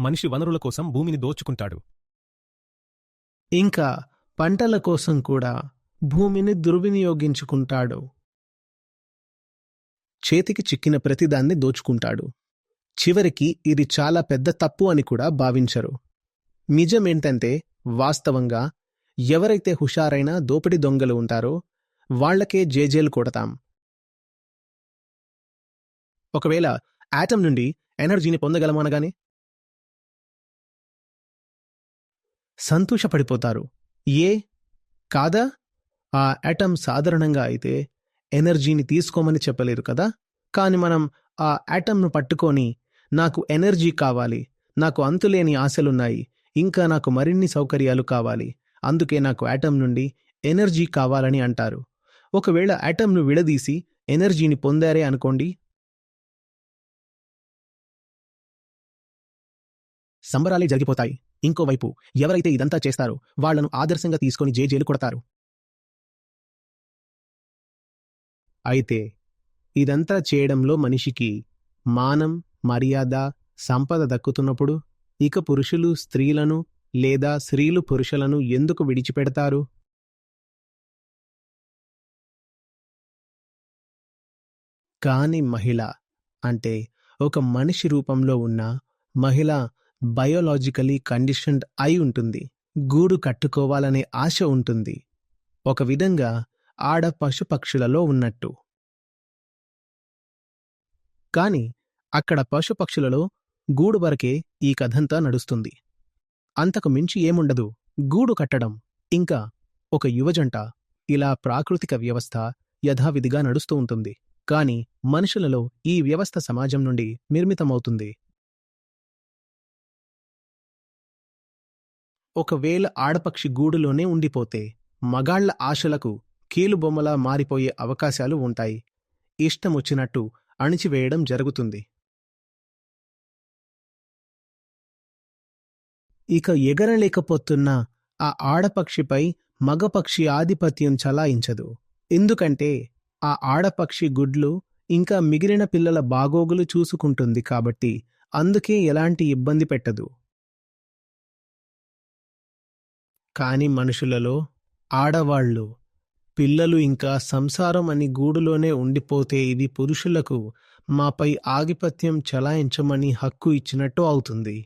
మనిషి వనరుల కోసం భూమిని దోచుకుంటాడు. ఇంకా పంటల కోసం కూడా భూమిని దుర్వినియోగించుకుంటాడు. చేతికి చిక్కిన ప్రతిదాన్ని దోచుకుంటాడు. చివరికి ఇది చాలా పెద్ద తప్పు అని కూడా భావించరు. నిజమేంటంటే వాస్తవంగా ఎవరైతే హుషారైన దోపిడి దొంగలు ఉంటారో వాళ్ళకే జేజేలు కొడతాం. ఒకవేళ యాటం నుండి ఎనర్జీని పొందగలమనగానే సంతోషపడిపోతారు. ఏ? కాదా? ఆ యాటం సాధారణంగా అయితే ఎనర్జీని తీసుకోమని చెప్పలేదు కదా? కాని మనం ఆ యాటంను పట్టుకొని నాకు ఎనర్జీ కావాలి నాకు అంతులేని ఆశలున్నాయి ఇంకా నాకు మరిన్ని సౌకర్యాలు కావాలి అందుకే నాకు యాటం నుండి ఎనర్జీ కావాలని అంటారు. ఒకవేళ యాటంను విడదీసి ఎనర్జీని పొందారే అనుకోండి సంబరాలే జరిగిపోతాయి. ఇంకోవైపు ఎవరైతే ఇదంతా చేస్తారో వాళ్ళను ఆదర్శంగా తీసుకొని జేజేలు కొడతారు. అయితే ఇదంతా చేయడంలో మనిషికి మానం మర్యాద సంపద దక్కుతున్నప్పుడు ఇక పురుషులు స్త్రీలను లేదా స్త్రీలు పురుషులను ఎందుకు విడిచిపెడతారు? కాని మహిళ అంటే ఒక మనిషి రూపంలో ఉన్న మహిళ బయోలాజికలీ కండిషన్డ్ అయి ఉంటుంది. గూడు కట్టుకోవాలనే ఆశ ఉంటుంది. ఒక విధంగా ఆడ పశుపక్షులలో ఉన్నట్టు. కాని అక్కడ పశుపక్షులలో గూడు వరకే ఈ కథంతా నడుస్తుంది. అంతకు మించి ఏముండదు. గూడు కట్టడం ఇంకా ఒక యువజంట ఇలా ప్రాకృతిక వ్యవస్థ యథావిధిగా నడుస్తూ ఉంటుంది. కాని మనుషులలో ఈ వ్యవస్థ సమాజం నుండి నిర్మితమవుతుంది. ఒకవేళ ఆడపక్షి గూడులోనే ఉండిపోతే మగాళ్ళ ఆశలకు కీలుబొమ్మలా మారిపోయే అవకాశాలు ఉంటాయి. ఇష్టమొచ్చినట్టు అణిచివేయడం జరుగుతుంది. ఇక ఎగరలేకపోతున్న ఆ ఆడపక్షిపై మగపక్షి ఆధిపత్యం చలాయించదు. ఎందుకంటే ఆ ఆడపక్షి గుడ్లు ఇంకా మిగిలిన పిల్లల బాగోగులు చూసుకుంటుంది కాబట్టి అందుకే ఎలాంటి ఇబ్బంది పెట్టదు. కాని మనుషులలో ఆడవాళ్ళు పిల్లలు ఇంకా సంసారం అని గూడులోనే ఉండిపోతే ఇది పురుషులకు మాపై ఆధిపత్యం చలాయించమని హక్కు ఇచ్చినట్టు అవుతుంది.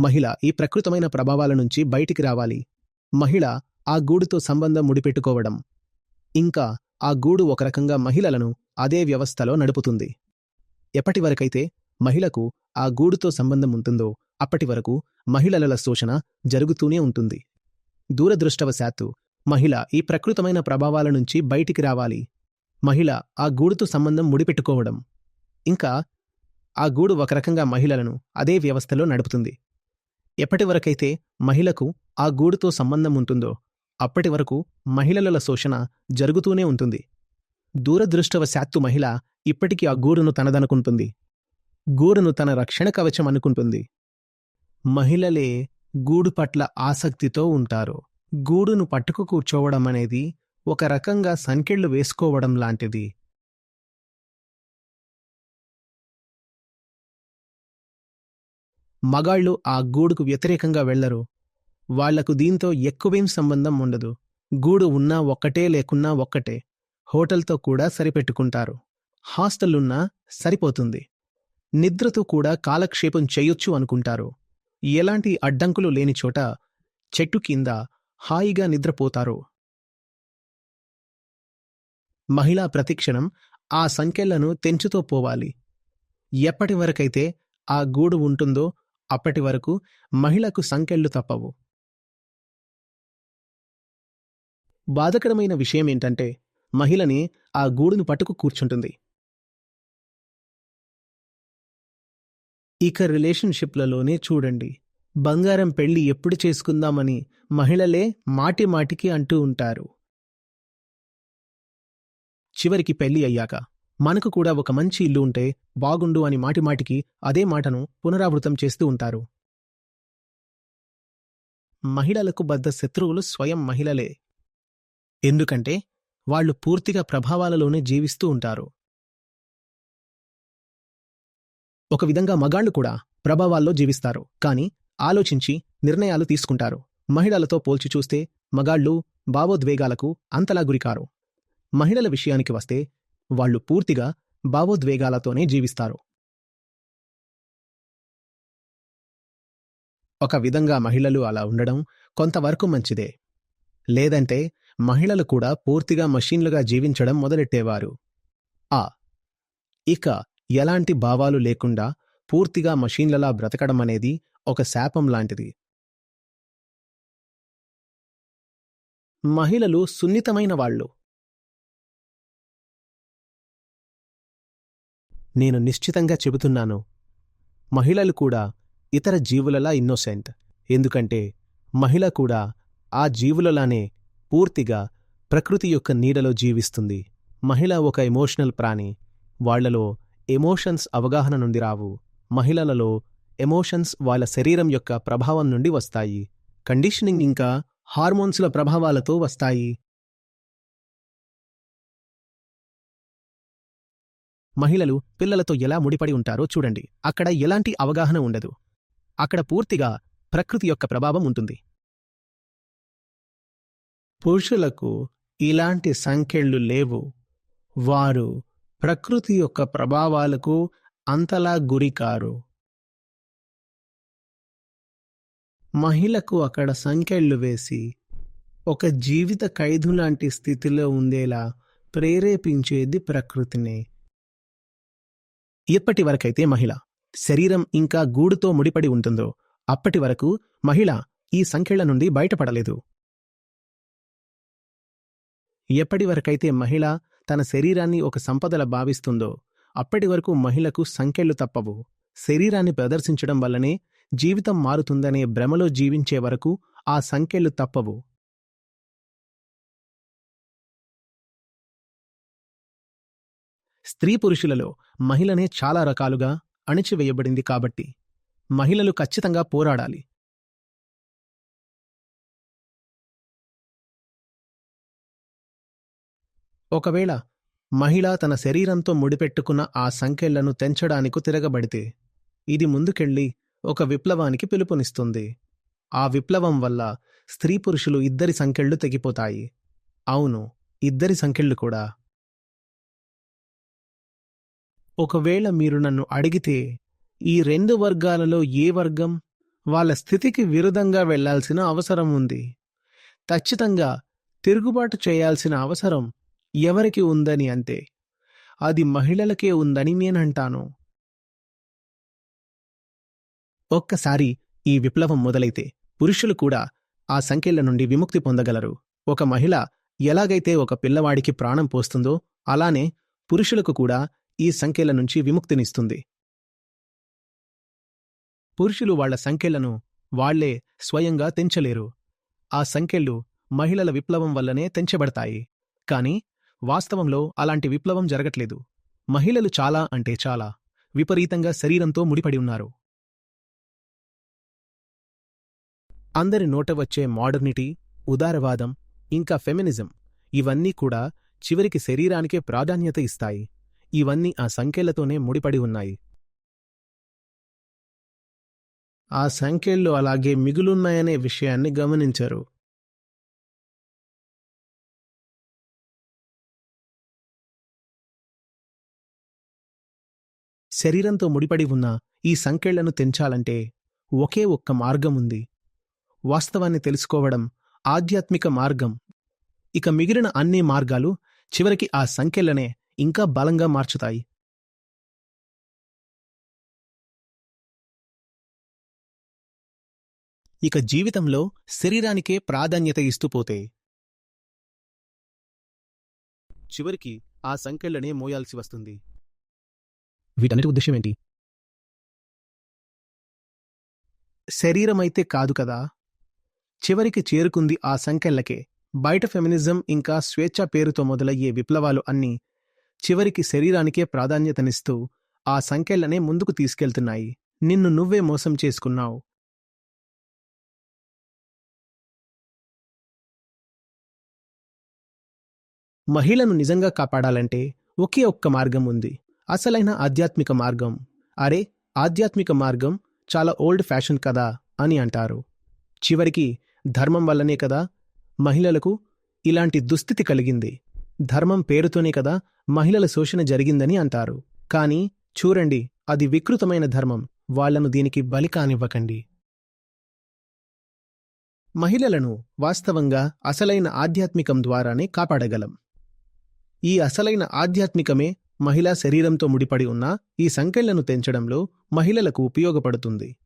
మహిళ ఈ ప్రకృతమైన ప్రభావాల నుంచి బయటికి రావాలి. మహిళ ఆ గూడుతో సంబంధం ముడిపెట్టుకోవడం. ఇంకా ఆ గూడు ఒక రకంగా మహిళలను అదే వ్యవస్థలో నడుపుతుంది. ఎప్పటివరకైతే మహిళకు ఆ గూడుతో సంబంధం ఉంటుందో అప్పటి వరకు మహిళల శోషణ జరుగుతూనే ఉంటుంది. దూరదృష్టవశాత్తు మహిళ ఈ ప్రకృతమైన ప్రభావాల నుంచి బయటికి రావాలి. మహిళ ఆ గూడుతో సంబంధం ముడిపెట్టుకోవడం. ఇంకా ఆ గూడు ఒక రకంగా మహిళలను అదే వ్యవస్థలో నడుపుతుంది. ఎప్పటి వరకైతే మహిళకు ఆ గూడుతో సంబంధం ఉంటుందో అప్పటి వరకు మహిళల శోషణ జరుగుతూనే ఉంటుంది. దూరదృష్టవశాత్తు మహిళ ఇప్పటికీ ఆ గూడును తనదనుకుంటుంది. గూడును తన రక్షణ కవచం అనుకుంటుంది. మహిళలే గూడు పట్ల ఆసక్తితో ఉంటారు. గూడును పట్టుకు కూర్చోవడం అనేది ఒక రకంగా సంకెళ్ళు వేసుకోవడం లాంటిది. మగాళ్ళు ఆ గూడుకు వ్యతిరేకంగా వెళ్ళరు. వాళ్ళకు దీంతో ఎక్కువేం సంబంధం ఉండదు. గూడు ఉన్నా ఒక్కటే లేకున్నా ఒక్కటే. హోటల్తో కూడా సరిపెట్టుకుంటారు. హాస్టలున్నా సరిపోతుంది. నిద్రతో కూడా కాలక్షేపం చెయ్యొచ్చు అనుకుంటారు. ఎలాంటి అడ్డంకులు లేని చోట చెట్టు కింద హాయిగా నిద్రపోతారు. మహిళా ప్రతిక్షణం ఆ సంఖ్యలను తెంచుతో పోవాలి. ఎప్పటి వరకైతే ఆ గూడు ఉంటుందో అప్పటి వరకు మహిళకు సంకెళ్ళు తప్పవు. బాధకరమైన విషయం ఏంటంటే మహిళని ఆ గూడును పట్టుకు కూర్చుంటుంది. ఇక రిలేషన్షిప్లలోనే చూడండి. బంగారం పెళ్ళి ఎప్పుడు చేసుకుందామని మహిళలే మాటి మాటికి అంటూ ఉంటారు. చివరికి పెళ్ళి అయ్యాక మనకు కూడా ఒక మంచి ఇల్లు ఉంటే బాగుండు అని మాటిమాటికి అదే మాటను పునరావృతం చేస్తూ ఉంటారు. మహిళలకు బద్ద శత్రువులు స్వయం మహిళలే. ఎందుకంటే వాళ్ళు పూర్తిగా ప్రభావాలలోనే జీవిస్తూ ఉంటారు. ఒక విధంగా మగాళ్ళు కూడా ప్రభావాల్లో జీవిస్తారు. కానీ ఆలోచించి నిర్ణయాలు తీసుకుంటారు. మహిళలతో పోల్చి చూస్తే మగాళ్ళు భావోద్వేగాలకు అంతలా గురికారు. మహిళల విషయానికి వస్తే వాళ్ళు పూర్తిగా భావోద్వేగాలతోనే జీవిస్తారు. ఒక విధంగా మహిళలు అలా ఉండడం కొంతవరకు మంచిదే. లేదంటే మహిళలు కూడా పూర్తిగా మషీన్లుగా జీవించడం మొదలెట్టేవారు. ఆ! ఇక ఎలాంటి భావాలు లేకుండా పూర్తిగా మషీన్లలా బ్రతకడం అనేది ఒక శాపం లాంటిది. మహిళలు సున్నితమైన వాళ్ళు. నేను నిశ్చితంగా చెబుతున్నాను మహిళలు కూడా ఇతర జీవులలా ఇన్నోసెంట్. ఎందుకంటే మహిళ కూడా ఆ జీవులలానే పూర్తిగా ప్రకృతి యొక్క నీడలో జీవిస్తుంది. మహిళ ఒక ఎమోషనల్ ప్రాణి వాళ్ళలో ఎమోషన్స్ అవగాహన నుండి రావు. మహిళలలో ఎమోషన్స్ వాళ్ళ శరీరం యొక్క ప్రభావం నుండి వస్తాయి. కండిషనింగ్ ఇంకా హార్మోన్స్ల ప్రభావాలతో వస్తాయి. మహిళలు పిల్లలతో ఎలా ముడిపడి ఉంటారో చూడండి. అక్కడ ఎలాంటి అవగాహన ఉండదు. అక్కడ పూర్తిగా ప్రకృతి యొక్క ప్రభావం ఉంటుంది. పురుషులకు ఇలాంటి సంఖ్యలు లేవు. వారు ప్రకృతి యొక్క ప్రభావాలకు అంతలా గురికారు మహిళకు అక్కడ సంకెళ్ళు వేసి ఒక జీవిత ఖైదు లాంటి స్థితిలో ఉండేలా ప్రేరేపించేది ప్రకృతినే. ఎప్పటి వరకైతే మహిళ శరీరం ఇంకా గూడుతో ముడిపడి ఉంటుందో అప్పటి వరకు మహిళ ఈ సంఖ్యల నుండి బయటపడలేదు. ఎప్పటి వరకైతే మహిళ తన శరీరాన్ని ఒక సంపదల భావిస్తుందో అప్పటి వరకు మహిళకు సంఖ్యలు తప్పవు. శరీరాన్ని ప్రదర్శించడం వల్లనే జీవితం మారుతుందనే భ్రమలో జీవించే వరకు ఆ సంఖ్యలు తప్పవు. స్త్రీ పురుషులలో మహిళనే చాలా రకాలుగా అణిచివేయబడింది కాబట్టి మహిళలు ఖచ్చితంగా పోరాడాలి. ఒకవేళ మహిళ తన శరీరంతో ముడిపెట్టుకున్న ఆ సంఖ్యలను తెంచడానికి తిరగబడితే ఇది ముందుకెళ్ళి ఒక విప్లవానికి పిలుపునిస్తుంది. ఆ విప్లవం వల్ల స్త్రీ పురుషులు ఇద్దరి సంకెళ్ళు తెగిపోతాయి. అవును ఇద్దరి సంకెళ్ళు కూడా. ఒకవేళ మీరు నన్ను అడిగితే ఈ రెండు వర్గాలలో ఏ వర్గం వాళ్ళ స్థితికి విరుద్ధంగా వెళ్ళాల్సిన అవసరం ఉంది? ఖచ్చితంగా తిరుగుబాటు చేయాల్సిన అవసరం ఎవరికి ఉందని అంతే అది మహిళలకే ఉందని నేనంటాను. ఒక్కసారి ఈ విప్లవం మొదలైతే పురుషులు కూడా ఆ సంఖ్యల నుండి విముక్తి పొందగలరు. ఒక మహిళ ఎలాగైతే ఒక పిల్లవాడికి ప్రాణం పోస్తుందో అలానే పురుషులకు కూడా ఈ సంఖ్యల నుంచి విముక్తినిస్తుంది. పురుషులు వాళ్ళ సంఖ్యలను వాళ్ళే స్వయంగా తెంచలేరు. ఆ సంఖ్యలు మహిళల విప్లవం వల్లనే తెంచబడతాయి. కాని వాస్తవంలో అలాంటి విప్లవం జరగట్లేదు. మహిళలు చాలా అంటే చాలా విపరీతంగా శరీరంతో ముడిపడి ఉన్నారు. అందరి నోట వచ్చే మోడర్నిటీ ఉదారవాదం ఇంకా ఫెమినిజం ఇవన్నీ కూడా చివరికి శరీరానికే ప్రాధాన్యత ఇస్తాయి. ఇవన్నీ ఆ సంఖ్యలతోనే ముడిపడి ఉన్నాయి. ఆ సంఖ్యల్లో అలాగే మిగులున్నాయనే విషయాన్ని గమనించరు. శరీరంతో ముడిపడి ఉన్న ఈ సంఖ్యలను తెంచాలంటే ఒకే ఒక్క మార్గం ఉంది వాస్తవాన్ని తెలుసుకోవడం ఆధ్యాత్మిక మార్గం. ఇక మిగిలిన అన్ని మార్గాలు చివరికి ఆ సంఖ్యలనే ఇంకా బలంగా మార్చుతాయి. ఇక జీవితంలో శరీరానికే ప్రాధాన్యత ఇస్తూ పోతే చివరికి ఆ సంఖ్యలనే మోయాల్సి వస్తుంది. వీటన్నిటి ఉద్దేశం ఏంటి శరీరమైతే కాదు కదా. చివరికి చేరుకుంది ఆ సంఖ్యలకే బయట ఫెమినిజం ఇంకా స్వేచ్ఛ పేరుతో మొదలయ్యే విప్లవాలు అన్నీ చివరికి శరీరానికే ప్రాధాన్యతనిస్తూ ఆ సంఖ్యలనే ముందుకు తీసుకెళ్తున్నాయి. నిన్ను నువ్వే మోసం చేసుకున్నావు. మహిళను నిజంగా కాపాడాలంటే ఒకే ఒక్క మార్గం ఉంది. అసలైన ఆధ్యాత్మిక మార్గం. అరే ఆధ్యాత్మిక మార్గం చాలా ఓల్డ్ ఫ్యాషన్ కదా అని అంటారు. చివరికి ధర్మం వల్లనే కదా మహిళలకు ఇలాంటి దుస్థితి కలిగింది. ధర్మం పేరుతోనే కదా మహిళల శోషణ జరిగిందని అంటారు. కానీ చూడండి అది వికృతమైన ధర్మం. వాళ్ళను దీనికి బలి కానివ్వకండి. మహిళలను వాస్తవంగా అసలైన ఆధ్యాత్మికం ద్వారానే కాపాడగలం. ఈ అసలైన ఆధ్యాత్మికమే మహిళా శరీరంతో ముడిపడి ఉన్న ఈ సంకెళ్ళను తెంచడంలో మహిళలకు ఉపయోగపడుతుంది.